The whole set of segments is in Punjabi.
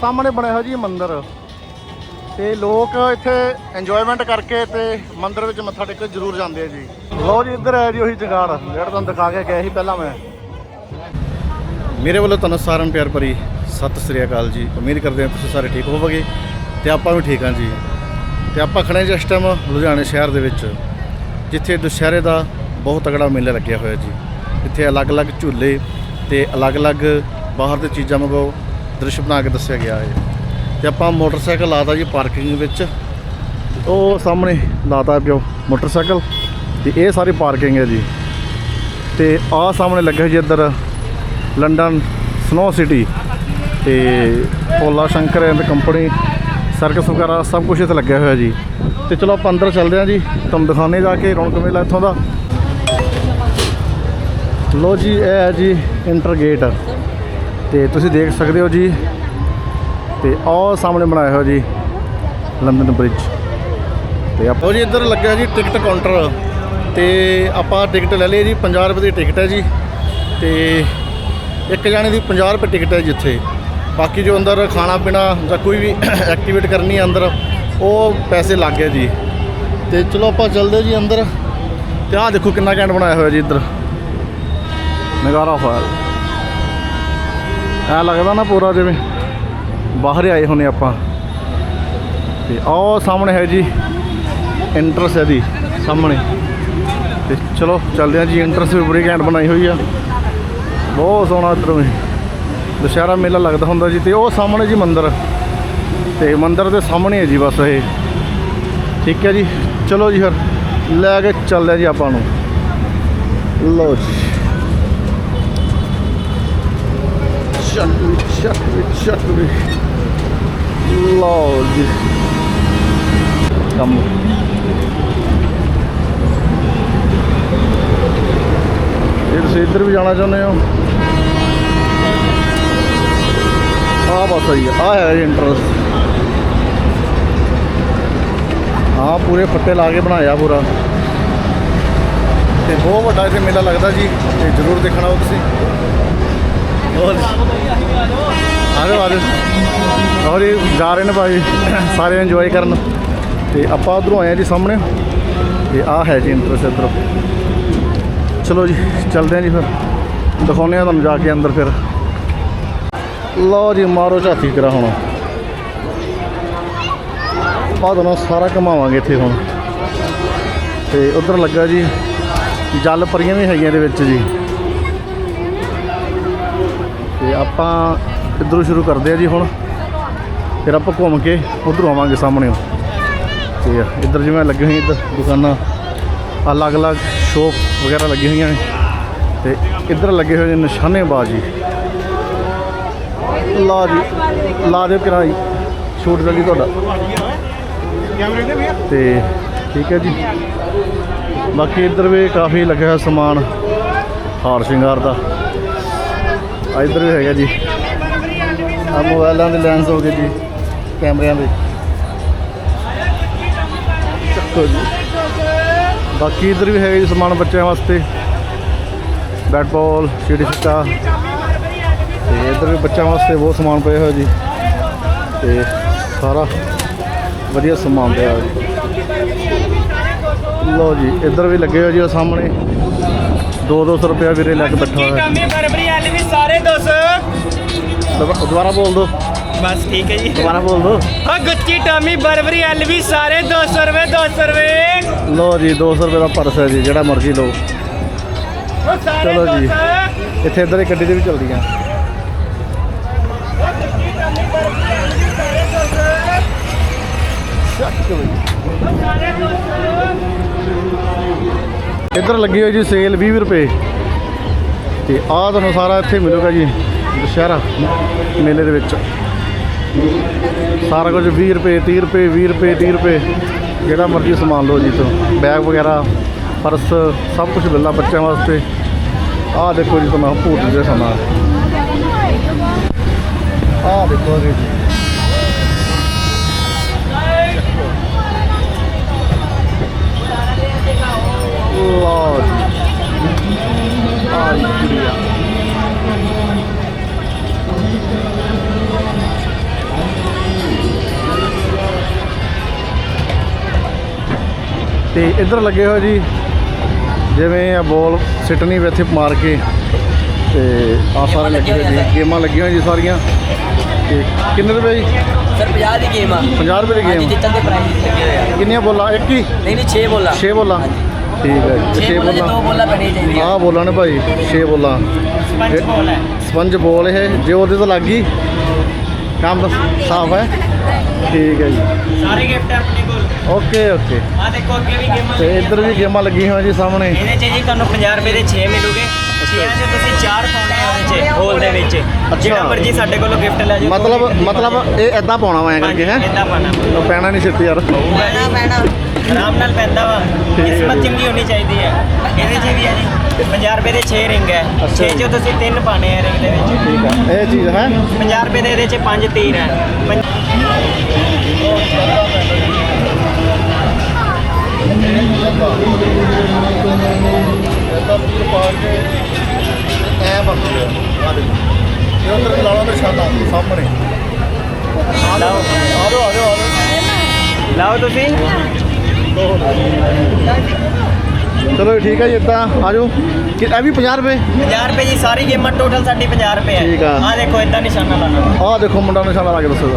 ਸਾਹਮਣੇ ਬਣਿਆ ਹੋਇਆ ਜੀ ਮੰਦਿਰ। ਤੇ ਲੋਕ ਇੱਥੇ ਇੰਜੋਇਮੈਂਟ ਕਰਕੇ ਤੇ ਮੰਦਿਰ ਵਿੱਚ ਮੱਥਾ ਟੇਕ ਕੇ ਜ਼ਰੂਰ ਜਾਂਦੇ ਆ ਜੀ। ਲੋ ਜੀ, ਇੱਧਰ ਹੈ ਜੀ ਉਹੀ ਜਗਾੜ। ਜਿਹੜਾ ਤੁਹਾਨੂੰ ਦਿਖਾ ਕੇ ਗਿਆ ਸੀ ਪਹਿਲਾਂ ਮੈਂ। ਮੇਰੇ ਵੱਲੋਂ ਤੁਹਾਨੂੰ ਸਾਰਿਆਂ ਨੂੰ ਪਿਆਰ ਭਰੀ ਸਤਿ ਸ੍ਰੀ ਅਕਾਲ ਜੀ। ਉਮੀਦ ਕਰਦੇ ਹਾਂ ਤੁਸੀਂ ਸਾਰੇ ਠੀਕ ਹੋਵੋਗੇ ਤੇ ਆਪਾਂ ਵੀ ਠੀਕ ਹਾਂ ਜੀ। ਤੇ ਆਪਾਂ ਖੜੇ ਜਿਸ ਟਾਈਮ ਲੁਧਿਆਣੇ ਸ਼ਹਿਰ ਦੇ ਵਿੱਚ, ਜਿੱਥੇ ਦੁਸ਼ਹਿਰੇ ਦਾ ਬਹੁਤ ਤਗੜਾ ਮੇਲਾ ਲੱਗਿਆ ਹੋਇਆ ਜੀ। ਇੱਥੇ ਅਲੱਗ-ਅਲੱਗ ਝੂਲੇ ਤੇ ਅਲੱਗ-ਅਲੱਗ ਬਾਹਰ ਦੇ ਚੀਜ਼ਾਂ ਵਾਂਗੂ ਦ੍ਰਿਸ਼ ਬਣਾ ਕੇ ਦੱਸਿਆ ਗਿਆ ਹੈ ਤੇ ਆਪਾਂ ਮੋਟਰਸਾਈਕਲ ਲਾਤਾ ਜੀ ਪਾਰਕਿੰਗ ਵਿੱਚ। ਉਹ ਸਾਹਮਣੇ ਲਾਤਾ ਪਿਓ ਮੋਟਰਸਾਈਕਲ। ਤੇ ਇਹ ਸਾਰੀ ਪਾਰਕਿੰਗ ਹੈ ਜੀ। ਤੇ ਆਹ ਸਾਹਮਣੇ ਲੱਗਾ ਜੀ ਇੱਧਰ ਲੰਡਨ ਸਨੋ ਸਿਟੀ। ਤੇ ਪੋਲਾ ਸ਼ੰਕਰ ਐਂਡ ਕੰਪਨੀ, ਸਰਕਸ ਵਗੈਰਾ ਸਭ ਕੁਝ ਇੱਥੇ ਲੱਗਿਆ ਹੋਇਆ ਜੀ। ਤੇ ਚਲੋ ਆਪਾਂ ਅੰਦਰ ਚੱਲਦੇ ਹਾਂ ਜੀ। ਤੁਹਾਨੂੰ ਦਿਖਾਣੇ ਜਾ ਕੇ ਰੌਣਕ ਮੇਲਾ ਇੱਥੋਂ ਦਾ। ਲੋ ਜੀ, ਇਹ ਹੈ ਜੀ ਇੰਟਰ ਗੇਟ। ਤੇ ਤੁਸੀਂ ਦੇਖ ਸਕਦੇ ਹੋ ਜੀ। ਤੇ ਆਹ ਸਾਹਮਣੇ ਬਣਾਇਆ ਹੋਇਆ ਜੀ ਲੰਡਨ ਬ੍ਰਿਜ ਤੇ ਆਪਾਂ ਜੀ, ਇੱਧਰ ਲੱਗਿਆ ਜੀ ਟਿਕਟ ਕਾਊਂਟਰ। ਤੇ ਆਪਾਂ ਟਿਕਟ ਲੈ ਲਈ ਜੀ 50 ਰੁਪਏ ਦੀ ਟਿਕਟ ਹੈ ਜੀ। ਤੇ ਇੱਕ ਜਾਣੇ ਦੀ 50 ਰੁਪਏ ਟਿਕਟ ਹੈ ਜਿੱਥੇ ਬਾਕੀ ਜੋ ਅੰਦਰ ਖਾਣਾ ਪੀਣਾ ਜਾਂ ਕੋਈ ਵੀ ਐਕਟੀਵੇਟ ਕਰਨੀ ਹੈ ਅੰਦਰ, ਉਹ ਪੈਸੇ ਲੱਗ ਗਏ ਜੀ। ਤੇ ਚਲੋ ਆਪਾਂ ਚੱਲਦੇ ਜੀ ਅੰਦਰ। ਤੇ ਆਹ ਦੇਖੋ ਕਿੰਨਾ ਘੈਂਟ ਬਣਾਇਆ ਹੋਇਆ ਜੀ ਇੱਧਰ। ਨਗਾਰਾ ਹੋਇਆ ਐ ਲੱਗਦਾ ਨਾ ਪੂਰਾ ਜਿਵੇਂ ਬਾਹਰ ਹੀ ਆਏ ਹੁੰਨੇ ਆਪਾਂ। ਤੇ ਆਹ ਸਾਹਮਣੇ ਹੈ ਜੀ ਇੰਟਰਸ ਹੈ ਦੀ ਸਾਹਮਣੇ। ਤੇ ਚਲੋ ਚੱਲਦੇ ਹਾਂ ਜੀ ਇੰਟਰਸ ਵੀ ਬੜੀ ਘੈਂਟ ਬਣਾਈ ਹੋਈ ਆ। ਬਹੁਤ ਸੋਹਣਾ ਇੱਧਰ ਵੀ ਦੁਸ਼ਹਿਰਾ ਮੇਲਾ ਲੱਗਦਾ ਹੁੰਦਾ ਜੀ, ਤੇ ਉਹ ਸਾਹਮਣੇ ਜੀ ਮੰਦਿਰ। ਤੇ ਮੰਦਿਰ ਦੇ ਸਾਹਮਣੇ ਹੈ ਜੀ ਬਸ ਇਹ। ਠੀਕ ਹੈ ਜੀ, ਚਲੋ ਜੀ ਫਿਰ। ਲੈ ਕੇ ਚੱਲਦੇ ਹਾਂ ਜੀ ਆਪਾਂ ਨੂੰ। ਲਓ ਜੀ। ਚੱਲ ਵੀ ਚੱਲ ਵੀ ਚੱਲ ਵੀ ਲਓ ਜੀ ਕੰਮ ਇਹ ਤੁਸੀਂ ਇੱਧਰ ਵੀ ਜਾਣਾ ਚਾਹੁੰਦੇ ਹੋ ਆਹ ਬਸ ਆਈ ਆ ਹੈ ਜੀ ਇੰਟਰਸ ਹਾਂ ਪੂਰੇ ਫੱਟੇ ਲਾ ਕੇ ਬਣਾਇਆ ਪੂਰਾ ਤੇ ਬਹੁਤ ਵੱਡਾ ਇੱਥੇ ਮੇਲਾ ਲੱਗਦਾ ਜੀ ਤੇ ਜ਼ਰੂਰ ਦੇਖਣਾ ਉਹ ਤੁਸੀਂ ਹੋਰ? ਆ ਜਾਓ ਆ ਜਾਓ ਔਰ ਇਹ ਜਾ ਰਹੇ ਨੇ ਭਾਈ। ਸਾਰੇ ਇੰਜੋਏ ਕਰਨ। ਤੇ ਆਪਾਂ ਉਧਰੋਂ ਆਏ ਆ ਜੀ ਸਾਹਮਣੇ। ਤੇ ਆਹ ਹੈ ਜੀ ਇੰਟਰਸ ਇੱਧਰ। ਚਲੋ ਜੀ, ਚੱਲਦੇ ਹਾਂ ਜੀ ਫਿਰ। ਦਿਖਾਉਂਦੇ ਆ ਤੁਹਾਨੂੰ ਜਾ ਕੇ ਅੰਦਰ ਫਿਰ। ਲਓ ਜੀ, ਮਾਰੋ ਝਾਤੀ ਕਰਾ ਹੁਣ। ਬਾਅਦ ਤੁਹਾਨੂੰ ਸਾਰਾ ਘਮਾਵਾਂਗੇ ਇੱਥੇ ਹੁਣ। ਤੇ ਉਧਰ ਲੱਗਾ ਜੀ, ਜਲ ਪਰੀਆਂ ਵੀ ਹੈਗੀਆਂ ਦੇ ਵਿੱਚ ਜੀ। ਆਪਾਂ ਇੱਧਰੋਂ ਸ਼ੁਰੂ ਕਰਦੇ ਆ ਜੀ ਹੁਣ। ਫਿਰ ਆਪਾਂ ਘੁੰਮ ਕੇ ਉਧਰੋਂ ਆਵਾਂਗੇ ਸਾਹਮਣੇ। ਤੇ ਇੱਧਰ ਜਿਵੇਂ ਲੱਗੇ ਹੋਈਆਂ ਇੱਧਰ ਦੁਕਾਨਾਂ, ਅਲੱਗ-ਅਲੱਗ ਸ਼ੋਪ ਵਗੈਰਾ ਲੱਗੀਆਂ ਹੋਈਆਂ ਨੇ। ਤੇ ਇੱਧਰ ਲੱਗੇ ਹੋਏ ਨੇ ਨਿਸ਼ਾਨੇਬਾਜ਼ੀ ਲਾ ਜੀ, ਲਾ ਦਿਓ ਕਿਰਾਈ ਛੂਟ ਜਲਦੀ ਤੁਹਾਡਾ। ਤੇ ਠੀਕ ਹੈ ਜੀ। ਬਾਕੀ ਇੱਧਰ ਵੀ ਕਾਫੀ ਲੱਗਿਆ ਹੋਇਆ ਸਮਾਨ, ਹਾਰ ਸ਼ਿੰਗਾਰ ਦਾ। ਇੱਧਰ ਵੀ ਹੈਗਾ ਜੀ। ਆ ਮੋਬਾਈਲਾਂ ਦੇ ਲੈਂਸ ਹੋ ਗਏ ਜੀ, ਕੈਮਰਿਆਂ ਦੇ। ਚੱਕੋ ਜੀ। ਬਾਕੀ ਇੱਧਰ ਵੀ ਹੈਗਾ ਜੀ ਸਮਾਨ ਬੱਚਿਆਂ ਵਾਸਤੇ। ਬੈਟ ਬਾਲ ਚਿੜੀ ਛਿੱਕਾ ਤੇ ਇੱਧਰ ਵੀ ਬੱਚਿਆਂ ਵਾਸਤੇ ਬਹੁਤ ਸਮਾਨ ਪਿਆ ਹੋਇਆ ਜੀ। ਤੇ ਸਾਰਾ ਵਧੀਆ ਸਮਾਨ ਪਿਆ ਜੀ। ਲਓ ਜੀ, ਇੱਧਰ ਵੀ ਲੱਗੇ ਹੋਏ ਜੀ ਉਹ ਸਾਹਮਣੇ। 2-200 ਰੁਪਇਆ ਵੀਰੇ ਲੈ ਕੇ ਬੈਠਾ ਹੋਇਆ। ਦੁਬਾ- ਦੁਬਾਰਾ ਬੋਲ ਦੋ। ਬਸ ਠੀਕ ਹੈ ਜੀ। ਦੁਬਾਰਾ ਬੋਲ ਦੋ। ਹਾਂ ਗੁੱਚੀ ਟਾਮੀ ਬਰਬਰੀ ਐਲ ਵੀ ਸਾਰੇ 200 ਰੁਪਏ 200 ਰੁਪਏ। ਲਓ ਜੀ 200 ਰੁਪਏ ਦਾ ਪਰਸ ਹੈ ਜੀ ਜਿਹੜਾ ਮਰਜ਼ੀ ਲਓ। ਉਹ ਸਾਰੇ ਚਲੋ ਜੀ। 200 ਇੱਥੇ ਇੱਧਰ ਹੀ ਗੱਡੀ ਦੇ ਵੀ ਚੱਲਦੀਆਂ। ਇੱਧਰ ਲੱਗੀ ਹੋਈ ਜੀ ਸੇਲ 20 ਰੁਪਏ। ਤੇ ਆਹ ਤੁਹਾਨੂੰ ਸਾਰਾ ਇੱਥੇ ਮਿਲੂਗਾ ਜੀ। ਦੁਸ਼ਹਿਰਾ ਮੇਲੇ ਦੇ ਵਿੱਚ। ਸਾਰਾ ਕੁਝ 20 ਰੁਪਏ 30 ਰੁਪਏ 20 ਰੁਪਏ 30 ਰੁਪਏ, ਜਿਹੜਾ ਮਰਜ਼ੀ ਸਮਾਨ ਲਓ ਜੀ ਤੋਂ। ਬੈਗ ਵਗੈਰਾ, ਪਰਸ, ਸਭ ਕੁਝ ਮਿਲਦਾ ਬੱਚਿਆਂ ਵਾਸਤੇ। ਆਹ ਦੇਖੋ ਜੀ ਤੁਹਾਨੂੰ ਭੂਤ ਦੇ ਸਮਾਨ ਆਹ ਦੇਖੋ ਜੀ। ਲਓ ਜੀ। ਆਹ ਜੀ। ਤੇ ਇੱਧਰ ਲੱਗੇ ਹੋਏ ਜੀ ਜਿਵੇਂ ਆ ਬੋਲ ਸਿੱਟਣੀ ਵੀ ਇੱਥੇ ਮਾਰ ਕੇ ਤੇ ਆ ਸਾਰੇ ਲੱਗੇ ਹੋਏ ਜੀ ਗੇਮਾਂ ਲੱਗੀਆਂ ਹੋਈਆਂ ਜੀ ਸਾਰੀਆਂ। ਤੇ ਕਿੰਨੇ ਰੁਪਏ ਜੀ? ਸਰ 50 ਦੀ ਗੇਮ ਆ। 50 ਰੁਪਏ ਦੀ ਗੇਮ ਜਿੱਤਣ ਦੇ ਪ੍ਰਾਈਜ਼ ਲੱਗੇ ਹੋਏ ਆ। ਕਿੰਨੀਆਂ ਬੋਲਾਂ? ਇੱਕ ਹੀ? ਨਹੀਂ ਨਹੀਂ 6 ਬੋਲਾ। 6 ਬੋਲਾਂ? ਠੀਕ ਹੈ ਜੀ 6 6 ਬੋਲੇ ਦੋ ਬੋਲਾਂ ਪੈਣੀ ਚਾਹੀਦੀ ਆ ਆਹ ਬੋਲਾਂ ਨੇ ਭਾਈ 6 ਬੋਲਾਂ। ਪੰਜ ਬੋਲ ਹੈ। ਸਪੰਜ ਬੋਲ ਇਹ ਜੇ ਉਹਦੇ ਤੋਂ ਲੱਗ ਗਈ ਕੰਮ ਸਾਫ਼ ਹੈ। ਠੀਕ ਹੈ ਜੀ। ਸਾਰੇ ਗਿਫਟ ਆਪਣੇ ਓਕੇ ਓਕੇ ਆ ਦੇਖੋ ਅੱਗੇ ਵੀ ਗੇਮਾਂ ਤੇ ਇੱਧਰ ਵੀ ਗੇਮਾਂ ਲੱਗੀਆਂ ਹੋਈਆਂ ਜੀ ਸਾਹਮਣੇ। ਇਹਦੇ 'ਚ ਜੀ ਤੁਹਾਨੂੰ 50 ਰੁਪਏ ਦੇ 6 ਮਿਲੂਗੇ। 6 'ਚ ਤੁਸੀਂ 4 ਪਾਉਣੇ ਆ ਉਹਦੇ 'ਚ ਹੋਲ ਦੇ ਵਿੱਚ। ਜਿਹੜਾ ਮਰਜ਼ੀ ਸਾਡੇ ਕੋਲੋਂ ਗਿਫਟ ਲੈ ਜਾਓ ਮਤਲਬ ਮਤਲਬ ਇਹ ਐਦਾਂ ਪਾਉਣਾ ਵਾ ਐਂ ਕਰਕੇ ਹੈ? ਇਦਾਂ ਪਾਣਾ ਪੈਣਾ ਨਹੀਂ ਛੇਤੀ ਯਾਰ। ਮੈਣਾ ਮੈਣਾ ਆਰਾਮ ਨਾਲ ਪੈਂਦਾ ਵਾ। ਕਿਸਮਤ। ਚੰਗੀ ਹੋਣੀ ਚਾਹੀਦੀ ਹੈ। ਇਹਦੇ 'ਚ ਵੀ ਹੈ ਜੀ 50 ਰੁਪਏ ਦੇ 6 ਰਿੰਗ ਹੈ। ਅੱਛਾ 6 ਜੀ। 'ਚ ਤੁਸੀਂ 3 ਪਾਣੇ ਆ ਰਿੰਗ ਦੇ ਵਿੱਚ। ਠੀਕ ਹੈ। ਇਹ ਚੀਜ਼ ਹੈ। 50 ਰੁਪਏ ਦੇ ਇਹਦੇ 'ਚ 5 ਤੀਰ ਹੈ। ਉਧਰ ਲਾਉਣਾ ਤੇ ਛਾਤਾ ਸਾਹਮਣੇ ਆ ਲਾਓ। ਆ ਜਾਓ ਆ ਜਾਓ ਆ ਜਾਓ ਲਾਓ ਤੁਸੀਂ। ਚਲੋ ਠੀਕ ਹੈ ਜੀ ਇਦਾਂ ਆ ਜਾਓ ਕਿ ਇਹ ਵੀ 50 ਰੁਪਏ? 50 ਰੁਪਏ ਜੀ ਸਾਰੀ ਗੇਮਾਂ ਟੋਟਲ ਸਾਡੀ 50 ਰੁਪਏ ਹੈ। ਠੀਕ ਆ। ਆ ਦੇਖੋ ਇਦਾਂ ਨਿਸ਼ਾਨਾ ਲਾਣਾ। ਆਹ ਦੇਖੋ ਮੁੰਡਾ ਨਿਸ਼ਾਨਾ ਲਾ ਕੇ ਦੱਸੋ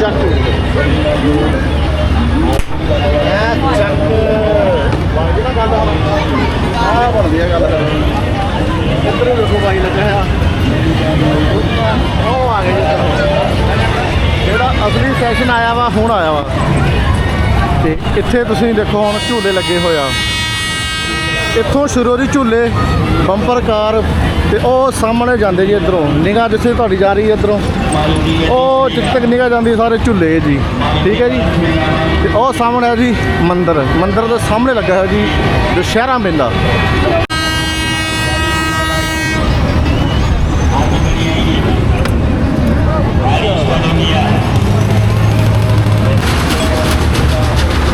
ਚੱਕ। ਐ ਚੱਕ ਬਣ ਗਈ ਨਾ ਗੱਲ ਆ ਬਣਦੀ ਹੈ ਗੱਲ ਇੱਧਰ ਦੇਖੋ ਬਾਈ ਲੱਗਾ ਆ। ਉਹ ਆ ਗਏ ਜਿਹੜਾ ਅਸਲੀ ਸੈਸ਼ਨ ਆਇਆ ਵਾ ਹੁਣ ਆਇਆ ਵਾ ਤੇ ਇੱਥੇ ਤੁਸੀਂ ਦੇਖੋ ਹੁਣ ਝੂਲੇ ਲੱਗੇ ਹੋਏ ਆ ਇੱਥੋਂ ਸ਼ੁਰੂ ਦੀ ਝੂਲੇ ਬੰਪਰ ਕਾਰ ਤੇ ਉਹ ਸਾਹਮਣੇ ਜਾਂਦੇ ਜੀ ਇਧਰੋਂ। ਨਿਗਾਹ ਜਿੱਥੇ ਤੁਹਾਡੀ ਜਾ ਰਹੀ ਹੈ ਇਧਰੋਂ। ਉਹ ਜਿੱਥੇ ਤੱਕ ਨਿਗਾਹ ਜਾਂਦੀ ਸਾਰੇ ਝੂਲੇ ਜੀ। ਠੀਕ ਹੈ ਜੀ? ਤੇ ਉਹ ਸਾਹਮਣੇ ਹੈ ਜੀ ਮੰਦਿਰ। ਮੰਦਿਰ ਦੇ ਸਾਹਮਣੇ ਲੱਗਾ ਹੋਇਆ ਜੀ ਦੁਸ਼ਹਿਰਾ ਮੇਲਾ।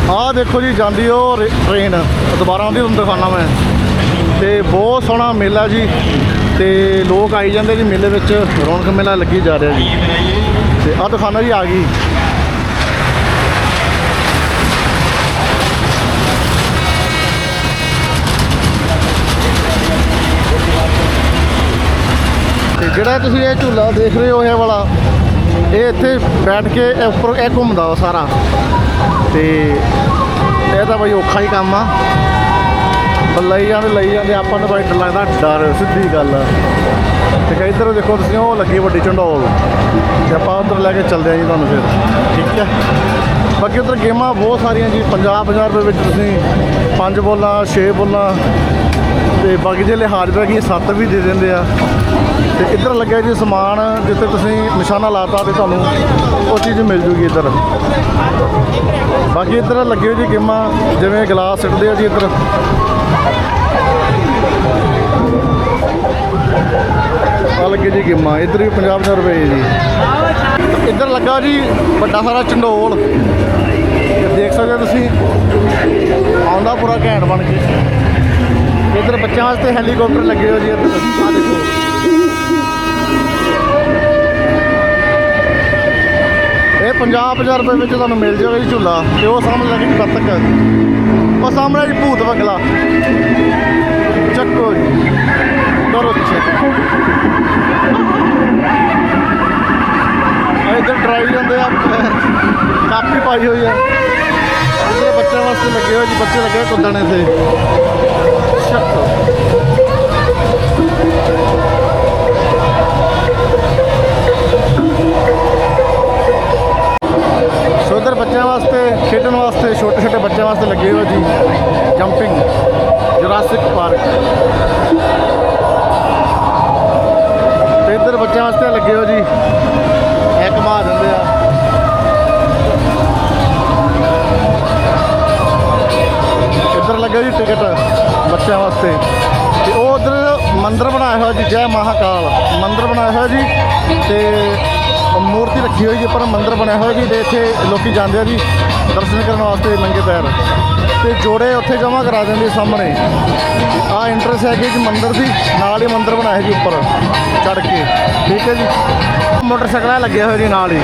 ਆਹ ਦੇਖੋ ਜੀ, ਜਾਂਦੀ ਉਹ ਰੇ- ਟ੍ਰੇਨ। ਦੁਬਾਰਾ ਆਉਂਦੀ ਤੁਹਾਨੂੰ ਦਿਖਾਉਣਾ ਮੈਂ। ਤੇ ਬਹੁਤ ਸੋਹਣਾ ਮੇਲਾ ਜੀ। ਤੇ ਲੋਕ ਆਈ ਜਾਂਦੇ ਜੀ ਮੇਲੇ ਵਿੱਚ ਰੌਣਕ ਮੇਲਾ ਲੱਗੀ ਜਾ ਰਿਹਾ ਜੀ। ਤੇ ਆਹ ਦਿਖਾਣਾ ਜੀ ਆ ਗਈ। ਤੇ ਜਿਹੜਾ ਤੁਸੀਂ ਇਹ ਝੂਲਾ ਦੇਖ ਰਹੇ ਹੋ, ਇਹ ਵਾਲਾ, ਇਹ ਇੱਥੇ ਬੈਠ ਕੇ ਇਹ ਉੱਪਰ ਇਹ ਘੁੰਮਦਾ ਵਾ ਸਾਰਾ। ਤੇ ਇਹ ਤਾਂ ਬਈ ਔਖਾ ਹੀ ਕੰਮ ਆ। ਪਰ ਲਈ ਜਾਂਦੇ ਲਈ ਜਾਂਦੇ, ਆਪਾਂ ਨੂੰ ਬਈ ਡਰ ਲੱਗਦਾ, ਡਰ, ਸਿੱਧੀ ਗੱਲ ਆ। ਤੇ ਕਈ ਇੱਧਰ ਦੇਖੋ ਤੁਸੀਂ, ਉਹ ਲੱਗੀ ਵੱਡੀ ਝੰਡੋਲ ਤੇ ਆਪਾਂ ਉੱਧਰ ਲੈ ਕੇ ਚੱਲਦੇ ਆ ਜੀ ਤੁਹਾਨੂੰ ਫਿਰ। ਠੀਕ ਹੈ? ਬਾਕੀ ਉੱਧਰ ਗੇਮਾਂ ਬਹੁਤ ਸਾਰੀਆਂ ਜੀ 50 50 ਰੁਪਏ ਵਿੱਚ ਤੁਸੀਂ ਪੰਜ ਬੋਲਾਂ, ਛੇ ਬੋਲਾਂ, ਤੇ ਬਾਕੀ ਜੇ ਲਿਹਾਜ਼ ਪੈ ਗਈ ਸੱਤ ਵੀ ਦੇ ਦਿੰਦੇ ਆ। ਤੇ ਇੱਧਰ ਲੱਗਿਆ ਜੀ ਸਮਾਨ, ਜਿੱਥੇ ਤੁਸੀਂ ਨਿਸ਼ਾਨਾ ਲਾਤਾ ਤੇ ਤੁਹਾਨੂੰ ਉਹ ਚੀਜ਼ ਮਿਲ ਜੂਗੀ ਇੱਧਰ। ਬਾਕੀ ਇੱਧਰ ਲੱਗੇ ਹੋਏ ਜੀ ਗੇਮਾਂ, ਜਿਵੇਂ ਗਲਾਸ ਸਿੱਟਦੇ ਆ ਜੀ ਇੱਧਰ। ਲੱਗੇ ਜੀ ਗੇਮਾਂ, ਇੱਧਰ ਵੀ 50 50 ਰੁਪਏ ਜੀ। ਇੱਧਰ ਲੱਗਾ ਜੀ ਵੱਡਾ ਸਾਰਾ ਚੰਡੋਲ। ਦੇਖ ਸਕਦੇ ਹੋ ਤੁਸੀਂ, ਆਉਂਦਾ ਪੂਰਾ ਘੈਂਟ ਬਣ ਕੇ। ਇੱਧਰ ਬੱਚਿਆਂ ਵਾਸਤੇ ਹੈਲੀਕਾਪਟਰ ਲੱਗੇ ਹੋ ਜੀ ਇੱਧਰ। ਆ ਦੇਖੋ। ਇਹ 50 50 ਰੁਪਏ ਵਿੱਚ ਤੁਹਾਨੂੰ ਮਿਲ ਜਾਏਗਾ ਜੀ ਝੂਲਾ, ਤੇ ਉਹ ਸਾਹਮਣੇ ਲੱਗੀ ਕੱਤਕ ਉਹ ਸਾਹਮਣੇ ਜੀ ਭੂਤ ਵਗਲਾ। ਚੱਕੋ ਜੀ। ਕਰੋ ਚੱਕ ਇੱਧਰ ਡਰਾਈ ਜਾਂਦੇ ਆ, ਕਾਪੀ ਪਾਈ ਹੋਈ ਆ। ਇੱਧਰ ਬੱਚਿਆਂ ਵਾਸਤੇ ਲੱਗੇ ਹੋਏ ਜੀ, ਬੱਚੇ ਲੱਗੇ ਹੋਏ ਕੁੱਦਣ ਇੱਥੇ ਸੋ ਇੱਧਰ ਬੱਚਿਆਂ ਵਾਸਤੇ, ਖੇਡਣ ਵਾਸਤੇ, ਛੋਟੇ ਛੋਟੇ ਬੱਚਿਆਂ ਵਾਸਤੇ ਲੱਗੇ ਹੋਏ ਜੀ, ਜੰਪਿੰਗ, ਜੁਰਾਸਿਕ ਪਾਰਕ। ਇੱਧਰ ਬੱਚਿਆਂ ਵਾਸਤੇ ਲੱਗੇ ਹੋ ਜੀ। ਇਹ ਘੁਮਾ ਦਿੰਦੇ ਆ। ਇੱਧਰ ਲੱਗਾ ਜੀ ਟਿਕਟ ਬੱਚਿਆਂ ਵਾਸਤੇ। ਤੇ ਉਹ ਉਧਰ ਮੰਦਿਰ ਬਣਾਇਆ ਹੋਇਆ ਜੀ, ਜੈ ਮਹਾਕਾਲ। ਮੰਦਿਰ ਬਣਾਇਆ ਹੋਇਆ ਜੀ, ਤੇ ਮੂਰਤੀ ਰੱਖੀ ਹੋਈ ਜੀ ਪਰ ਮੰਦਿਰ ਬਣਿਆ ਹੋਇਆ ਜੀ, ਤੇ ਇੱਥੇ ਲੋਕੀ ਜਾਂਦੇ ਆ ਜੀ, ਦਰਸ਼ਨ ਕਰਨ ਵਾਸਤੇ ਨੰਗੇ ਪੈਰ। ਤੇ ਜੋੜੇ ਉੱਥੇ ਜਮ੍ਹਾਂ ਕਰਾ ਦਿੰਦੇ ਸਾਹਮਣੇ। ਆ ਇੰਟਰਸ ਹੈਗੀ ਜੀ ਮੰਦਿਰ ਦੀ, ਨਾਲ ਹੀ ਮੰਦਿਰ ਬਣਾਇਆ ਜੀ ਉੱਪਰ ਚੜ ਕੇ। ਠੀਕ ਹੈ ਜੀ? ਮੋਟਰਸਾਈਕਲਾਂ ਲੱਗਿਆ ਹੋਏ ਜੀ ਨਾਲ ਹੀ।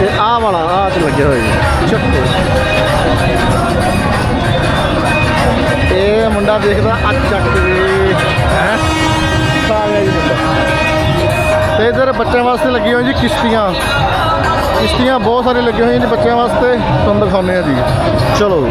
ਤੇ ਆਹ ਵਾਲਾ, ਆਹ ਤੇ ਲੱਗਿਆ ਹੋਇਆ ਜੀ। ਚੱਕੋ। ਇਹ ਮੁੰਡਾ ਦੇਖਦਾ ਅੱਜ ਚੱਕ ਦੇ ਹੈ? ਆ ਗਿਆ ਜੀ ਮੁੰਡਾ। ਤੇ ਇਧਰ ਬੱਚਿਆਂ ਵਾਸਤੇ ਲੱਗੀ ਹੋਈ ਜੀ ਕਿਸ਼ਤੀਆਂ। ਕਿਸ਼ਤੀਆਂ ਬਹੁਤ ਸਾਰੇ ਲੱਗੇ ਹੋਏ ਨੇ ਬੱਚਿਆਂ ਵਾਸਤੇ ਤੁਹਾਨੂੰ ਦਿਖਾਉਂਦੇ ਆ ਜੀ। ਚਲੋ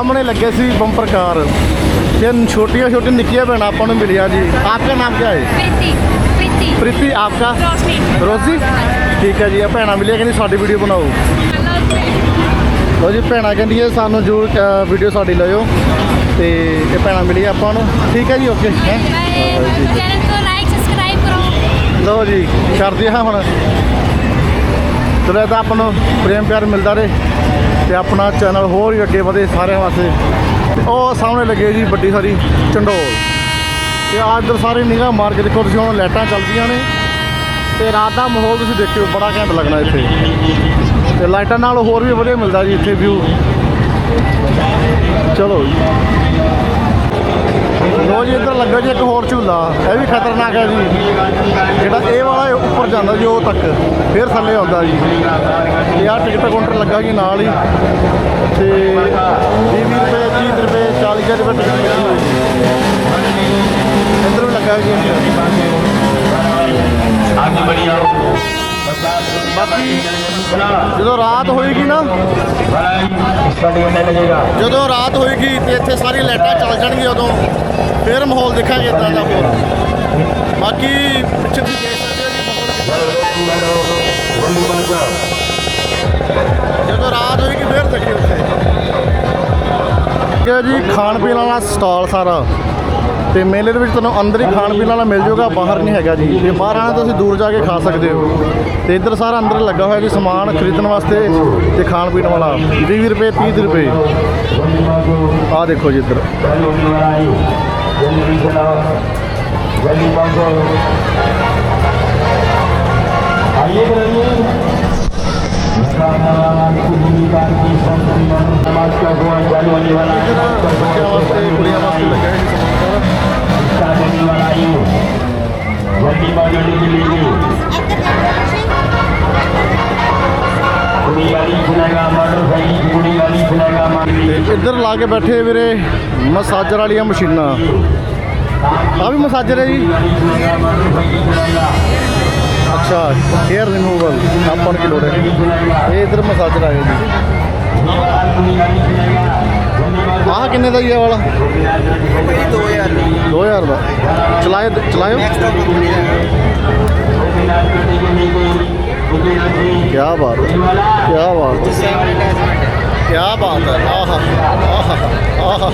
ਸਾਹਮਣੇ ਲੱਗੇ ਸੀ ਬੰਪਰ ਕਾਰ ਤੇ ਛੋਟੀਆਂ ਛੋਟੀਆਂ ਨਿੱਕੀਆਂ ਭੈਣਾਂ ਆਪਾਂ ਨੂੰ ਮਿਲੀਆਂ ਜੀ ਆਪਕਾ ਨਾਮ ਕੀ ਹੈ प्रीति प्रीति ਪ੍ਰੀਤੀ ਆਪਕਾ रोशनी ਰੋਜ਼ੀ ਠੀਕ ਹੈ ਜੀ ਇਹ ਭੈਣਾਂ ਮਿਲੀਆਂ ਕਹਿੰਦੀ ਸਾਡੀ ਵੀਡੀਓ ਬਣਾਓ ਲੋ ਜੀ ਭੈਣਾਂ ਕਹਿੰਦੀ ਹੈ ਸਾਨੂੰ ਜਰੂਰ ਵੀਡੀਓ ਸਾਡੀ ਲਾਇਓ ਤੇ ਇਹ ਭੈਣਾਂ ਮਿਲੀ ਆਪਾਂ ਨੂੰ ਠੀਕ ਹੈ ਜੀ ਓਕੇ चैनल को लाइक सब्सक्राइब करो ਲੋ ਜੀ ਕਰਦੇ ਹਾਂ ਹੁਣ ਚਲੋ ਇਹ ਤਾਂ ਆਪਾਂ ਨੂੰ ਪ੍ਰੇਮ ਪਿਆਰ ਮਿਲਦਾ ਰਹੇ ਤੇ ਆਪਣਾ ਚੈਨਲ ਹੋਰ ਵੀ ਅੱਗੇ ਵਧੇ ਸਾਰਿਆਂ ਵਾਸਤੇ। ਉਹ ਸਾਹਮਣੇ ਲੱਗੇ ਜੀ ਵੱਡੀ ਸਾਰੀ ਚੰਡੋਲ। ਤੇ ਆ ਇੱਧਰ ਸਾਰੇ ਨਿਗਾਹ ਮਾਰ ਕੇ ਦੇਖੋ, ਤੁਸੀਂ ਹੁਣ ਲਾਈਟਾਂ ਚੱਲਦੀਆਂ ਨੇ। ਤੇ ਰਾਤ ਦਾ ਮਾਹੌਲ ਤੁਸੀਂ ਦੇਖਿਓ, ਬੜਾ ਘੈਂਟ ਲੱਗਣਾ ਇੱਥੇ। ਤੇ ਲਾਈਟਾਂ ਨਾਲ ਹੋਰ ਵੀ ਵਧੀਆ ਮਿਲਦਾ ਜੀ ਇੱਥੇ ਵਿਊ ਚਲੋ ਜੀ। ਲੋ ਜੀ, ਇੱਧਰ ਲੱਗਾ ਜੀ ਇੱਕ ਹੋਰ ਝੂਲਾ। ਇਹ ਵੀ ਖਤਰਨਾਕ ਹੈ ਜੀ। ਜਿਹੜਾ ਇਹ ਵਾਲਾ ਉੱਪਰ ਜਾਂਦਾ ਜੀ, ਉਹ ਤੱਕ। ਫਿਰ ਥੱਲੇ ਆਉਂਦਾ ਜੀ। ਤੇ ਆਹ ਟਿਕਟ ਕਾਊਂਟਰ ਲੱਗਾ ਜੀ ਨਾਲ ਹੀ। ਤੇ 20 ਰੁਪਏ 30 ਰੁਪਏ 40 ਰੁਪਏ ਟਿਕਟ ਲੱਗੀ ਹੋਈ ਜਦੋਂ ਰਾਤ ਹੋਏਗੀ ਨਾ, ਜਦੋਂ ਰਾਤ ਹੋਏਗੀ ਤੇ ਇੱਥੇ ਸਾਰੀ ਲਾਈਟਾਂ ਚੱਲ ਜਾਣਗੀਆਂ ਉਦੋਂ, ਫਿਰ ਮਾਹੌਲ ਦੇਖਾਂਗੇ ਇਦਾਂ ਦਾ ਹੋਰ। ਬਾਕੀ ਪਿੱਛੇ ਤੁਸੀਂ ਦੇਖ ਸਕਦੇ ਹੋ ਜਦੋਂ ਰਾਤ ਹੋਏਗੀ, ਫਿਰ ਦੇਖੀ ਉੱਥੇ। ਜੀ, ਖਾਣ ਪੀਣ ਵਾਲਾ ਸਟਾਲ ਸਾਰਾ। ਤੇ ਮੇਲੇ ਦੇ ਵਿੱਚ ਤੁਹਾਨੂੰ ਅੰਦਰ ਹੀ ਖਾਣ ਪੀਣ ਵਾਲਾ ਮਿਲ ਜਾਊਗਾ, ਬਾਹਰ ਨਹੀਂ ਹੈਗਾ ਜੀ। ਜੇ ਬਾਹਰ ਆਣਾ ਤੁਸੀਂ ਦੂਰ ਜਾ ਕੇ ਖਾ ਸਕਦੇ ਹੋ। ਤੇ ਇੱਧਰ ਸਾਰਾ ਅੰਦਰ ਲੱਗਾ ਹੋਇਆ ਜੀ ਸਮਾਨ ਖਰੀਦਣ ਵਾਸਤੇ ਤੇ ਖਾਣ ਪੀਣ ਵਾਲਾ। 20 ਰੁਪਏ 30 ਰੁਪਏ। ਆਹ ਦੇਖੋ ਜੀ ਇੱਧਰ। ਇੱਧਰ ਬੱਚਿਆਂ ਵਾਸਤੇ ਕੁੜੀਆਂ ਵਾਸਤੇ ਲੱਗਾ ਹੈ ਸਾਰਾ ਤੇ ਇੱਧਰ ਲਾ ਕੇ ਬੈਠੇ ਵੀਰੇ ਮਸਾਜਰ ਵਾਲੀਆਂ ਮਸ਼ੀਨਾਂ। ਆ ਵੀ ਮਸਾਜਰ ਹੈ ਜੀ। ਅੱਛਾ ਹੇਅਰ ਰਿਮੂਵਲ ਆਪਾਂ ਨੂੰ ਕੀ ਲੋੜ ਹੈ ਇਹ ਇੱਧਰ ਮਸਾਜਰ ਆਏ ਜੀ। ਆਹ ਕਿੰਨੇ ਦਾ ਜੀ ਇਹ ਵਾਲਾ? 2000 2000 ਦਾ। ਚਲਾਏ ਚਲਾਇਓ ਕੀ ਬਾਤ ਹੈ ਕੀ ਬਾਤ ਹੈ। ਕੀ ਬਾਤ ਹੈ, ਆਹਾ ਆਹਾ ਆਹਾ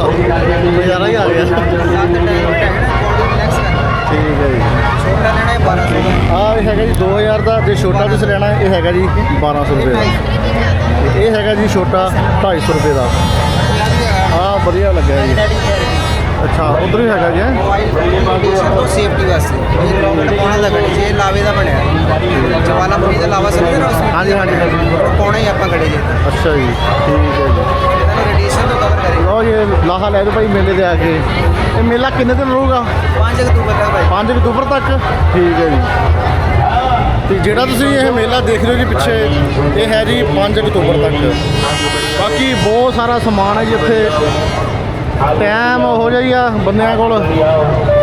ਨਜ਼ਾਰਾ ਹੀ ਆ ਗਿਆ। ਠੀਕ ਹੈ ਜੀ। ਛੋਟਾ ਲੈਣਾ ਹੈ 1200 ਦਾ ਆਹ ਇਹ ਹੈਗਾ ਜੀ 2000 ਦਾ, ਜੇ ਛੋਟਾ ਤੁਸੀਂ ਲੈਣਾ ਇਹ ਹੈਗਾ ਜੀ 1200 ਰੁਪਏ ਦਾ। ਇਹ ਹੈਗਾ ਜੀ ਛੋਟਾ 250 ਰੁਪਏ ਦਾ। ਆਹ ਵਧੀਆ ਲੱਗਿਆ ਜੀ। ਅੱਛਾ ਉਧਰ ਵੀ ਹੈਗਾ ਜੀ ਹੈਂ? ਸੇਫਟੀ ਵਾਸਤੇ। ਇਹ ਲੋਕ ਪਾਉਣਾ ਦਾ ਗੜੀ ਜੇ ਲਾਵੇ ਦਾ ਬਣਿਆ। ਜਵਾਲਾ ਮੁਰੀ ਦਾ ਲਾਵਾ ਸਮਝਦੇ ਨਾ ਉਸ ਹਾਂਜੀ ਹਾਂਜੀ ਹਾਂਜੀ। ਪਾਉਣਾ ਹੀ ਆਪਾਂ ਗੜੇ ਜੇ। ਅੱਛਾ ਜੀ ਠੀਕ ਹੈ ਜੀ। ਇਹਨਾਂ ਨੂੰ ਰੇਡੀਏਸ਼ਨ ਤੋਂ ਕਵਰ ਕਰੇਗਾ ਲਓ ਜੀ ਲਾਹਾ ਲੈ ਦਿਓ ਭਾਈ ਮੇਲੇ ਤੇ ਆ ਕੇ। ਇਹ ਮੇਲਾ ਕਿੰਨੇ ਦਿਨ ਰਹੂਗਾ? 5 ਅਕਤੂਬਰ ਤੱਕ ਭਾਈ। 5 ਅਕਤੂਬਰ ਤੱਕ? ਠੀਕ ਹੈ ਜੀ। ਤੇ ਜਿਹੜਾ ਤੁਸੀਂ ਇਹ ਮੇਲਾ ਦੇਖ ਰਹੇ ਹੋ ਜੀ ਪਿੱਛੇ ਇਹ ਹੈ ਜੀ 5 ਅਕਤੂਬਰ ਤੱਕ। ਬਾਕੀ ਬਹੁਤ ਸਾਰਾ ਸਮਾਨ ਹੈ ਜੀ ਇੱਥੇ। ਟਾਈਮ ਹੋ ਜਾਈ ਆ ਬੰਦਿਆਂ ਕੋਲ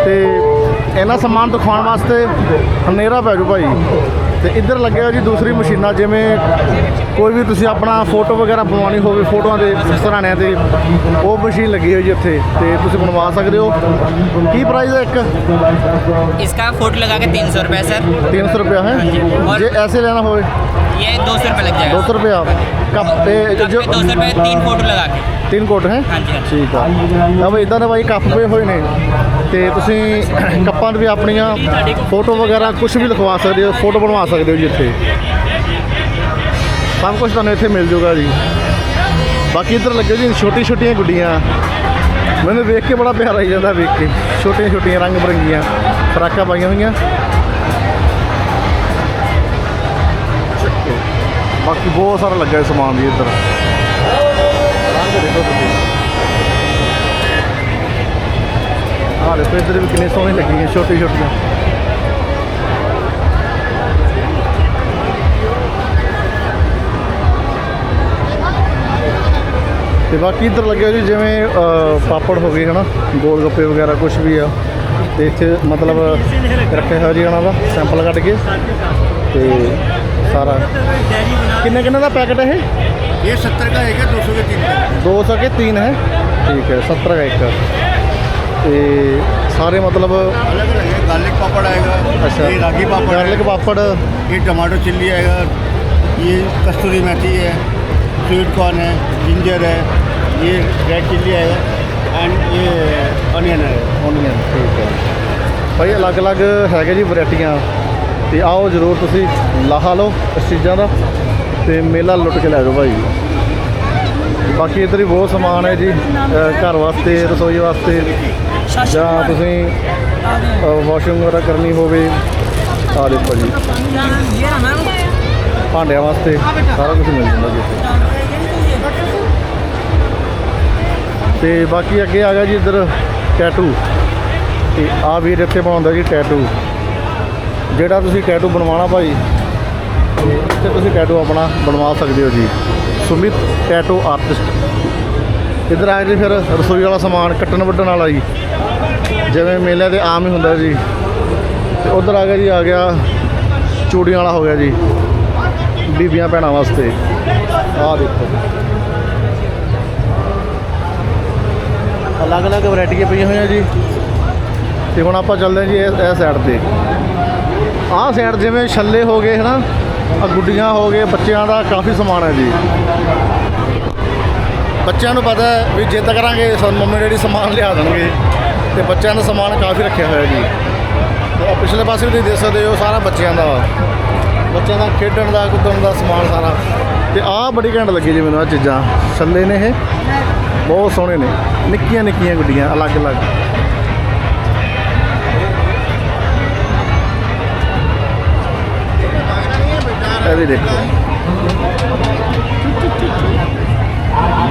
ਤੇ ਇਹਨਾਂ ਸਮਾਨ ਦਿਖਾਉਣ ਵਾਸਤੇ ਹਨੇਰਾ ਪੈ ਜੂ ਭਾਈ ਤੇ ਇੱਧਰ ਲੱਗਿਆ ਜੀ ਦੂਸਰੀ ਮਸ਼ੀਨਾਂ ਜਿਵੇਂ ਕੋਈ ਵੀ ਤੁਸੀਂ ਆਪਣਾ ਫੋਟੋ ਵਗੈਰਾ ਬਣਵਾਉਣੀ ਹੋਵੇ ਫੋਟੋਆਂ ਦੇ ਸਰਾਣਿਆਂ ਤੇ ਉਹ ਮਸ਼ੀਨ ਲੱਗੀ ਹੋਈ ਜੀ ਇੱਥੇ ਤੇ ਤੁਸੀਂ ਬਣਵਾ ਸਕਦੇ ਹੋ ਕੀ ਪ੍ਰਾਈਸ ਹੈ ਇੱਕ इसका फोटो लगा के तीन सौ रुपये सर 300 ਰੁਪਿਆ ਹੈ और- ਜੇ ਐਸੇ ਲੈਣਾ ਹੋਵੇ ये दो सौ रुपये लग जाएगा 200 ਰੁਪਿਆ ਕੱਪ ਤਿੰਨ ਕੋਟ ਹੈ? ਠੀਕ ਆ। ਤਾਂ ਬਈ ਇਦਾਂ ਕੱਪ ਪਏ ਹੋਏ ਨੇ ਤੇ ਤੁਸੀਂ ਕੱਪਾਂ 'ਤੇ ਵੀ ਆਪਣੀਆਂ ਫੋਟੋ ਵਗੈਰਾ ਕੁਝ ਵੀ ਲਿਖਵਾ ਸਕਦੇ ਹੋ ਫੋਟੋ ਬਣਵਾ ਸਕਦੇ ਹੋ ਜੀ ਇੱਥੇ। ਸਭ ਕੁਝ ਤੁਹਾਨੂੰ ਇੱਥੇ ਮਿਲ ਜਾਊਗਾ ਜੀ। ਬਾਕੀ ਇੱਧਰ ਲੱਗੇ ਜੀ ਛੋਟੀ ਛੋਟੀਆਂ ਗੁੱਡੀਆਂ। ਮੈਨੂੰ ਵੇਖ ਕੇ ਬੜਾ ਪਿਆਰਾ ਆਈ ਜਾਂਦਾ ਵੇਖ ਕੇ। ਛੋਟੀਆਂ ਛੋਟੀਆਂ ਰੰਗ ਬਰੰਗੀਆਂ ਫਰਾਕਾਂ ਪਾਈਆਂ ਹੋਈਆਂ। ਬਾਕੀ ਬਹੁਤ ਸਾਰਾ ਲੱਗਾ ਸਮਾਨ ਵੀ ਇੱਧਰ। ਰੰਗ ਦੇਖੋ ਤੁਸੀਂ ਆਹ ਦੇਖੋ, ਇੱਧਰ ਵੀ ਕਿੰਨੇ ਸੋਹਣੇ ਲੱਗੀਆਂ ਛੋਟੀ ਛੋਟੀਆਂ ਤੇ ਬਾਕੀ ਇੱਧਰ ਲੱਗਿਆ ਜੀ, ਜਿਵੇਂ ਪਾਪੜ ਹੋ ਗਏ, ਹਨਾ? ਗੋਲ ਗੱਪੇ ਵਗੈਰਾ ਕੁਝ ਵੀ ਆ। ਤੇ ਇੱਥੇ ਮਤਲਬ ਰੱਖਿਆ ਹੋਇਆ ਜੀ ਉਹਨਾਂ ਦਾ, ਸੈਂਪਲ ਕੱਢ ਕੇ। ਤੇ ਸਾਰਾ ਕਿੰਨੇ ਕਿੰਨੇ ਦਾ ਪੈਕਟ ਹੈ ਇਹ ये सत्तर का एक है दो सौ के तीन का दो सौ के तीन है ठीक है सत्तर का एक ਤੇ ਸਾਰੇ ਮਤਲਬ अलग अलग है गार्लिक पापड़ आएगा अच्छा ये रागी पापड़ गार्लिक है पापड़ ये टमाटो चिल्ली आएगा ये कस्तूरी मेथी है स्वीट कॉर्न है जिंजर है ये रेड चिल्ली आएगा एंड ये अनियन है ਓਨੀਅਨ ਠੀਕ ਹੈ ਭਾਈ ਅਲੱਗ-ਅਲੱਗ ਹੈਗੇ ਜੀ ਵੈਰਾਈਟੀਆਂ ਤੇ ਆਓ ਜਰੂਰ ਤੁਸੀਂ ਲਾਹਾ ਲਓ ਇਸ ਚੀਜ਼ਾਂ ਦਾ ਤੇ ਮੇਲਾ ਲੁੱਟ ਕੇ ਲੈ ਜਾਓ ਭਾਈ। ਬਾਕੀ ਇੱਧਰ ਹੀ ਬਹੁਤ ਸਮਾਨ ਹੈ ਜੀ ਘਰ ਵਾਸਤੇ, ਰਸੋਈ ਵਾਸਤੇ, ਜਾਂ ਤੁਸੀਂ ਵਾਸ਼ਿੰਗ ਵਗੈਰਾ ਕਰਨੀ ਹੋਵੇ, ਆ ਦੇਖੋ ਜੀ ਭਾਂਡਿਆਂ ਵਾਸਤੇ ਸਾਰਾ ਕੁਝ ਮਿਲ ਜਾਂਦਾ ਜੀ ਇੱਥੇ। ਤੇ ਬਾਕੀ ਅੱਗੇ ਆ ਗਿਆ ਜੀ ਇੱਧਰ ਟੈਟੂ ਤੇ ਆ ਵੀਰ ਇੱਥੇ ਬਣਾਉਂਦਾ ਜੀ ਟੈਟੂ ਜਿਹੜਾ ਤੁਸੀਂ ਟੈਟੂ ਬਣਵਾਉਣਾ ਭਾਈ, ਤੇ ਇੱਥੇ ਤੁਸੀਂ ਟੈਟੂ ਆਪਣਾ ਬਣਵਾ ਸਕਦੇ ਹੋ ਜੀ। ਸੁਮਿਤ ਟੈਟੂ ਆਰਟਿਸਟ ਇੱਧਰ ਆਏ ਜੀ ਫਿਰ ਰਸੋਈ ਵਾਲਾ ਸਮਾਨ ਕੱਟਣ ਵੱਢਣ ਵਾਲਾ ਜੀ। ਜਿਵੇਂ ਮੇਲੇ ਤੇ ਆਮ ਹੀ ਹੁੰਦਾ ਜੀ। ਤੇ ਉਧਰ ਆ ਗਿਆ ਜੀ, ਆ ਗਿਆ ਚੂੜੀਆਂ ਵਾਲਾ ਹੋ ਗਿਆ ਜੀ। ਬੀਬੀਆਂ ਭੈਣਾਂ ਵਾਸਤੇ। ਆਹ ਦੇਖੋ। ਅਲੱਗ-ਅਲੱਗ ਵੈਰਾਈਟੀਆਂ ਪਈਆਂ ਹੋਈਆਂ ਜੀ। ਤੇ ਹੁਣ ਆਪਾਂ ਚੱਲਦੇ ਹਾਂ ਜੀ ਇਹ ਇਹ ਸਾਈਡ ਤੇ। ਆਹ ਸਾਈਡ ਜਿਵੇਂ ਛੱਲੇ ਹੋ ਗਏ, ਹਨਾ? ਆ ਗੁੱਡੀਆਂ ਹੋ ਗਏ, ਬੱਚਿਆਂ ਦਾ ਕਾਫੀ ਸਮਾਨ ਹੈ ਜੀ। ਬੱਚਿਆਂ ਨੂੰ ਪਤਾ ਹੈ ਵੀ ਜਿੱਦ ਕਰਾਂਗੇ, ਸਾਨੂੰ ਮੰਮੀ ਡੈਡੀ ਸਮਾਨ ਲਿਆ ਦੇਣਗੇ। ਤੇ ਬੱਚਿਆਂ ਦਾ ਸਮਾਨ ਕਾਫੀ ਰੱਖਿਆ ਹੋਇਆ ਜੀ। ਤੇ ਪਿਛਲੇ ਪਾਸੇ ਵੀ ਤੁਸੀਂ ਦੇਖ ਸਕਦੇ ਹੋ ਸਾਰਾ ਬੱਚਿਆਂ ਦਾ। ਵਾ ਬੱਚਿਆਂ ਦਾ ਖੇਡਣ ਦਾ, ਕੁੱਦਣ ਦਾ ਸਮਾਨ ਸਾਰਾ। ਤੇ ਆਹ ਬੜੀ ਘੈਂਟ ਲੱਗੀ ਜੀ ਮੈਨੂੰ ਆ ਚੀਜ਼ਾਂ। ਛੱਲੇ ਨੇ ਇਹ। ਬਹੁਤ ਸੋਹਣੇ ਨੇ। ਨਿੱਕੀਆਂ ਨਿੱਕੀਆਂ ਗੁੱਡੀਆਂ, ਅਲੱਗ-ਅਲੱਗ। ਵੀ ਦੇਖੋ।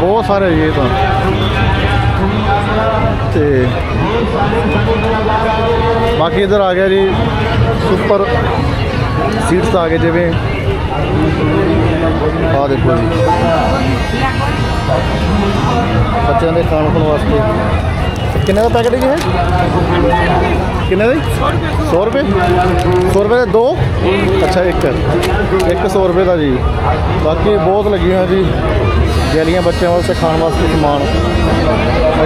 ਬਹੁਤ ਸਾਰੇ ਇਹ ਤਾਂ। ਤੇ ਬਾਕੀ ਇਧਰ ਆ ਗਿਆ ਜੀ ਸੁਪਰ ਸੀਟਸ ਆ ਗਏ ਜਿਵੇਂ। ਆ ਦੇਖੋ ਜੀ। ਬੱਚਿਆਂ ਦੇ ਖਾਣ ਖੁਣ ਵਾਸਤੇ। ਕਿੰਨੇ ਦਾ ਪੈਕੇਟ ਜੀ ਹੈ? ਕਿੰਨੇ ਦਾ? ਜੀ 100 ਰੁਪਏ। 100 ਰੁਪਏ ਦੇ ਦੋ? ਅੱਛਾ, ਇੱਕ। ਇੱਕ 100 ਰੁਪਏ ਦਾ ਜੀ। ਬਾਕੀ ਬਹੁਤ ਲੱਗੀਆਂ ਜੀ। ਜੈਲੀਆਂ ਬੱਚਿਆਂ ਵਾਸਤੇ ਖਾਣ ਵਾਸਤੇ ਸਮਾਨ।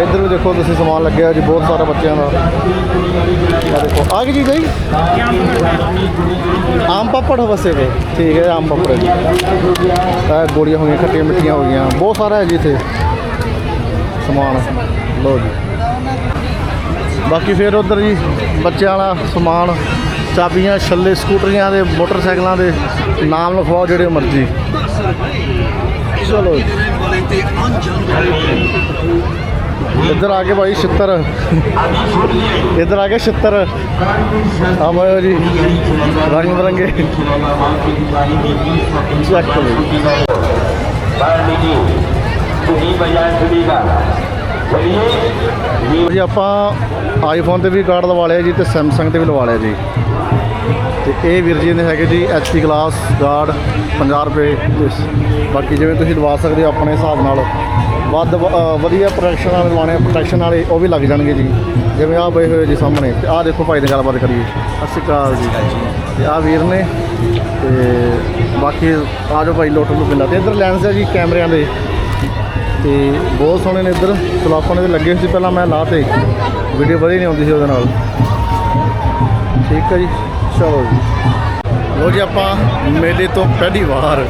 ਇੱਧਰ ਵੀ ਦੇਖੋ, ਤੁਸੀਂ ਸਮਾਨ ਲੱਗਿਆ ਜੀ, ਬਹੁਤ ਸਾਰਾ ਬੱਚਿਆਂ ਦਾ। ਆ ਦੇਖੋ, ਆ ਕੀ ਚੀਜ਼ ਹੈ ਆਮ ਪਾਪੜ ਵਸੇ ਦੇ ਠੀਕ ਹੈ, ਆਮ ਪਾਪੜ ਹੈ ਜੀ। ਇਹ ਗੋਲੀਆਂ ਹੋ ਗਈਆਂ ਖੱਟੀਆਂ ਮਿੱਠੀਆਂ ਹੋ ਗਈਆਂ। ਬਹੁਤ ਸਾਰਾ ਹੈ ਜੀ ਇੱਥੇ। ਸਮਾਨ। ਲਓ ਜੀ। ਬਾਕੀ ਫਿਰ ਉਧਰ ਜੀ ਬੱਚਿਆਂ ਵਾਲਾ ਸਮਾਨ, ਚਾਬੀਆਂ, ਛੱਲੇ, ਸਕੂਟਰੀਆਂ ਦੇ, ਮੋਟਰਸਾਈਕਲਾਂ ਦੇ, ਨਾਮ ਲਿਖਵਾਓ ਜਿਹੜੇ ਮਰਜ਼ੀ। ਚਲੋ ਜੀ। ਇੱਧਰ ਆ ਕੇ ਭਾਈ ਛਿੱਤਰ। ਇੱਧਰ ਆ ਕੇ ਛਿੱਤਰ। ਆ ਮਾਇਓ ਜੀ, ਰੰਗ ਬਰੰਗੇ। ਚੱਕ ਲਓ ਜੀ। ਜੀ, ਆਪਾਂ ਆਈਫੋਨ ਤੇ ਵੀ ਕਾਰਡ ਲਵਾ ਲਿਆ ਜੀ ਤੇ ਸੈਮਸੰਗ ਤੇ ਵੀ ਲਵਾ ਲਿਆ ਜੀ। ਤੇ ਇਹ ਵੀਰ ਜੀ ਨੇ ਹੈਗੇ ਜੀ ਐਚਪੀ ਗਲਾਸ ਗਾਰਡ 50 ਰੁਪਏ ਤੇ ਬਾਕੀ ਜਿਵੇਂ ਤੁਸੀਂ ਲਵਾ ਸਕਦੇ ਹੋ ਆਪਣੇ ਹਿਸਾਬ ਨਾਲ। ਵੱਧ ਵ- ਵਧੀਆ ਪ੍ਰੋਟੈਕਸ਼ਨ ਵਾਲੇ ਲਵਾਉਣੇ ਪ੍ਰੋਟੈਕਸ਼ਨ ਵਾਲੇ ਉਹ ਵੀ ਲੱਗ ਜਾਣਗੇ ਜੀ। ਜਿਵੇਂ ਆਹ ਬਏ ਹੋਏ ਜੀ ਸਾਹਮਣੇ, ਤੇ ਆਹ ਦੇਖੋ ਭਾਈ ਦੀ ਗੱਲਬਾਤ ਕਰੀਏ। ਸਤਿ ਸ਼੍ਰੀ ਅਕਾਲ ਜੀ। ਤੇ ਆਹ ਵੀਰ ਨੇ, ਤੇ ਬਾਕੀ ਆ ਜਾਓ ਭਾਈ ਲੋਟੋ ਨੂੰ ਬਿੱਲਾ। ਤੇ ਇੱਧਰ ਲੈਂਸ ਹੈ ਜੀ ਕੈਮਰਿਆਂ ਦੇ। ਤੇ ਬਹੁਤ ਸੋਹਣੇ ਨੇ ਇੱਧਰ। ਚਲੋ ਆਪਾਂ ਨੇ ਤੇ ਲੱਗੇ ਸੀ ਪਹਿਲਾਂ, ਮੈਂ ਲਾਤੇ ਵੀਡੀਓ ਵਧੀਆ ਨਹੀਂ ਆਉਂਦੀ ਸੀ ਉਹਦੇ ਨਾਲ। ਠੀਕ ਹੈ ਜੀ। ਚਲੋ ਜੀ। ਲੋ ਜੀ ਆਪਾਂ ਮੇਲੇ ਤੋਂ ਪਹਿਲੀ ਵਾਰ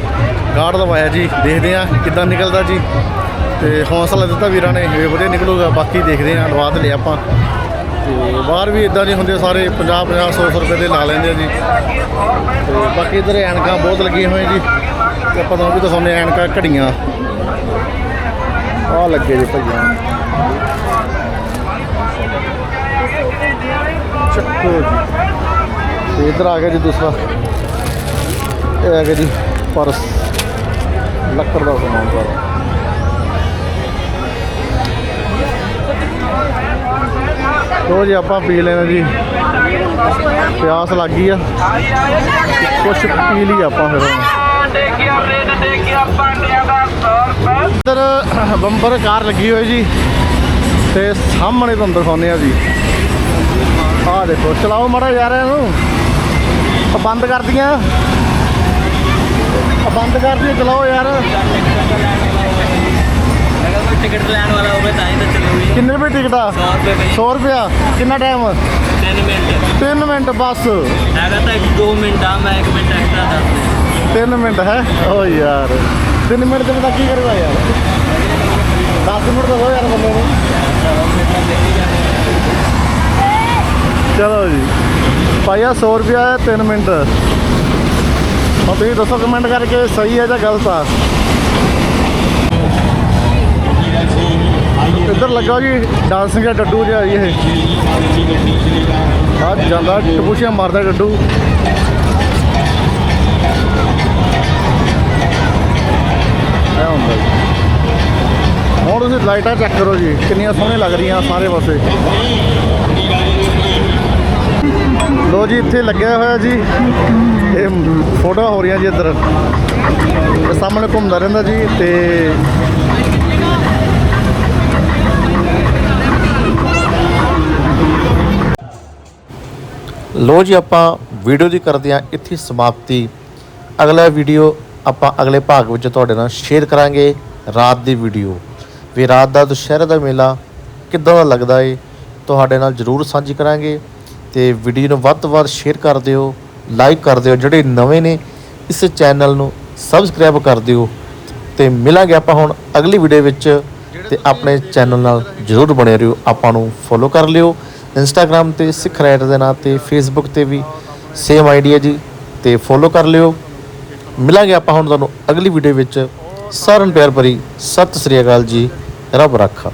ਗਾਰਡ ਦਵਾਇਆ ਜੀ। ਦੇਖਦੇ ਆ ਕਿੱਦਾਂ ਨਿਕਲਦਾ ਜੀ। ਤੇ ਹੌਸਲਾ ਦਿੱਤਾ ਵੀਰਾਂ ਨੇ ਵੀ ਵਧੀਆ ਨਿਕਲੂਗਾ। ਬਾਕੀ ਦੇਖਦੇ ਆ ਲਵਾ ਤੇ ਲਿਆ ਆਪਾਂ। ਤੇ ਬਾਹਰ ਵੀ ਇਦਾਂ ਦੇ ਹੁੰਦੇ ਸਾਰੇ 50 50 100 100 ਰੁਪਏ ਦੇ ਲਾ ਲੈਂਦੇ ਆ ਜੀ। ਤੇ ਬਾਕੀ ਇੱਧਰ ਐਨਕਾਂ ਬਹੁਤ ਲੱਗੀਆਂ ਹੋਈਆਂ ਜੀ। ਤੇ ਆਪਾਂ ਤੁਹਾਨੂੰ ਵੀ ਦਿਖਾਉਂਦੇ ਹਾਂ ਐਨਕਾਂ ਘੜੀਆਂ। ਆ ਲੱਗੇ ਜੀ ਭਈਆ ਚੱਕੋ ਜੀ। ਤੇ ਇੱਧਰ ਆ ਗਿਆ ਜੀ ਦੂਸਰਾ। ਇਹ ਆ ਗਿਆ ਜੀ ਪਰਸ। ਲੱਕੜ ਦਾ ਸਮਾਨ ਸਾਰਾ। ਤੋ ਜੀ, ਆਪਾਂ ਪੀ ਲੈਣਾ ਜੀ। ਪਿਆਸ ਲੱਗ ਗਈ ਆ। ਕੁਛ ਪੀ ਲਈ ਆਪਾਂ ਫਿਰ ਹੁਣ ਇੱਧਰ ਬੰਪਰ ਕਾਰ ਲੱਗੀ ਹੋਈ ਜੀ ਤੇ ਸਾਹਮਣੇ ਤੁਹਾਨੂੰ ਦਿਖਾਉਂਦੇ ਆ ਜੀ। ਆਹ ਦੇਖੋ ਚਲਾਓ ਮੜਾ ਯਾਰ ਇਹਨੂੰ। ਬੰਦ ਕਰ ਦੀਆਂ। ਬੰਦ ਕਰ ਦਿਓ ਚਲਾਓ ਯਾਰ। ਟਿਕਟ ਲੈਣ ਕਿੰਨੇ ਰੁਪਏ ਟਿਕਟ ਆ? 100 ਰੁਪਏ 100 ਰੁਪਿਆ ਕਿੰਨਾ ਟਾਈਮ 3 ਮਿੰਟ। 3 ਮਿੰਟ ਬਸ। ਹੈਗਾ ਤਾਂ 2 ਮਿੰਟ ਆ ਮੈਂ 1 ਮਿੰਟ ਐਕਸਟਰਾ ਦੱਸ 3 ਮਿੰਟ ਹੈ? ਓ ਯਾਰ। 3 ਮਿੰਟ ਤੇ ਬੰਦਾ ਕੀ ਕਰੇਗਾ ਯਾਰ? 10 ਮਿੰਟ ਤਾਂ ਯਾਰ ਬੰਦੇ ਨੂੰ। ਚਲੋ ਜੀ। ਪਾਇਆ 100 ਰੁਪਿਆ ਹੈ 3 ਮਿੰਟ। ਹੁਣ ਤੁਸੀਂ ਦੱਸੋ ਕਮੈਂਟ ਕਰਕੇ ਸਹੀ ਹੈ ਜਾਂ ਗਲਤ ਆ? ਇੱਧਰ ਲੱਗਾ ਜੀ ਡਾਂਸਿੰਗ ਦਾ ਡੱਡੂ ਜਿਹਾ ਜੀ ਇਹ। ਆ ਜਾਂਦਾ ਟਪੂਸ਼ੀਆਂ ਮਾਰਦਾ ਡੱਡੂ। ਇਹ ਹੁੰਦਾ ਜੀ ਹੁਣ ਤੁਸੀਂ ਲਾਈਟਾਂ ਚੈੱਕ ਕਰੋ ਜੀ, ਕਿੰਨੀਆਂ ਸੋਹਣੀਆਂ ਲੱਗ ਰਹੀਆਂ ਸਾਰੇ ਪਾਸੇ। ਲੋ ਜੀ, ਇੱਥੇ ਲੱਗਿਆ ਹੋਇਆ ਜੀ, ਇਹ ਫੋਟੋਆਂ ਹੋ ਰਹੀਆਂ ਜੀ ਇੱਧਰ। ਸਾਹਮਣੇ ਘੁੰਮਦਾ ਰਹਿੰਦਾ ਜੀ, ਤੇ ਲੋ ਜੀ, ਆਪਾਂ ਵੀਡੀਓ ਦੀ ਕਰਦੇ ਹਾਂ ਇੱਥੇ ਸਮਾਪਤੀ। ਅਗਲਾ ਵੀਡੀਓ ਆਪਾਂ ਅਗਲੇ ਭਾਗ ਵਿੱਚ ਤੁਹਾਡੇ ਨਾਲ ਸ਼ੇਅਰ ਕਰਾਂਗੇ ਰਾਤ ਦੀ ਵੀਡੀਓ ਵੀ ਰਾਤ ਦਾ ਦੁਸਹਿਰੇ ਦਾ ਮੇਲਾ ਕਿੱਦਾਂ ਦਾ ਲੱਗਦਾ ਏ, ਤੁਹਾਡੇ ਨਾਲ ਜਰੂਰ ਸਾਂਝੀ ਕਰਾਂਗੇ। ਤੇ ਵੀਡੀਓ ਨੂੰ ਵੱਧ ਤੋਂ ਵੱਧ ਸ਼ੇਅਰ ਕਰ ਦਿਓ ਲਾਈਕ ਕਰ ਦਿਓ, ਜਿਹੜੇ ਨਵੇਂ ਨੇ, ਇਸ ਚੈਨਲ ਨੂੰ ਸਬਸਕ੍ਰਾਈਬ ਕਰ ਦਿਓ। ਤੇ ਮਿਲਾਂਗੇ ਆਪਾਂ ਹੁਣ ਅਗਲੀ ਵੀਡੀਓ ਵਿੱਚ, ਤੇ ਆਪਣੇ ਚੈਨਲ ਨਾਲ ਜਰੂਰ ਬਣੇ ਰਹੋ। ਆਪਾਂ ਨੂੰ ਫੋਲੋ ਕਰ ਲਿਓ ਇੰਸਟਾਗ੍ਰam ਤੇ ਸਿੱਖ ਰਾਈਟਰ ਦੇ ਨਾਂ ਤੇ ਫੇਸਬੁੱਕ ਤੇ ਵੀ ਸੇਮ ਆਈਡੀ ਹੈ ਜੀ। ਤੇ ਫੋਲੋ ਕਰ ਲਿਓ। ਮਿਲਾਂਗੇ ਆਪਾਂ ਹੁਣ ਤੁਹਾਨੂੰ ਅਗਲੀ ਵੀਡੀਓ ਵਿੱਚ। ਸਾਰਿਆਂ ਨੂੰ ਪਿਆਰ ਭਰੀ। ਸਤਿ ਸ੍ਰੀ ਅਕਾਲ ਜੀ। ਰੱਬ ਰਾਖਾ।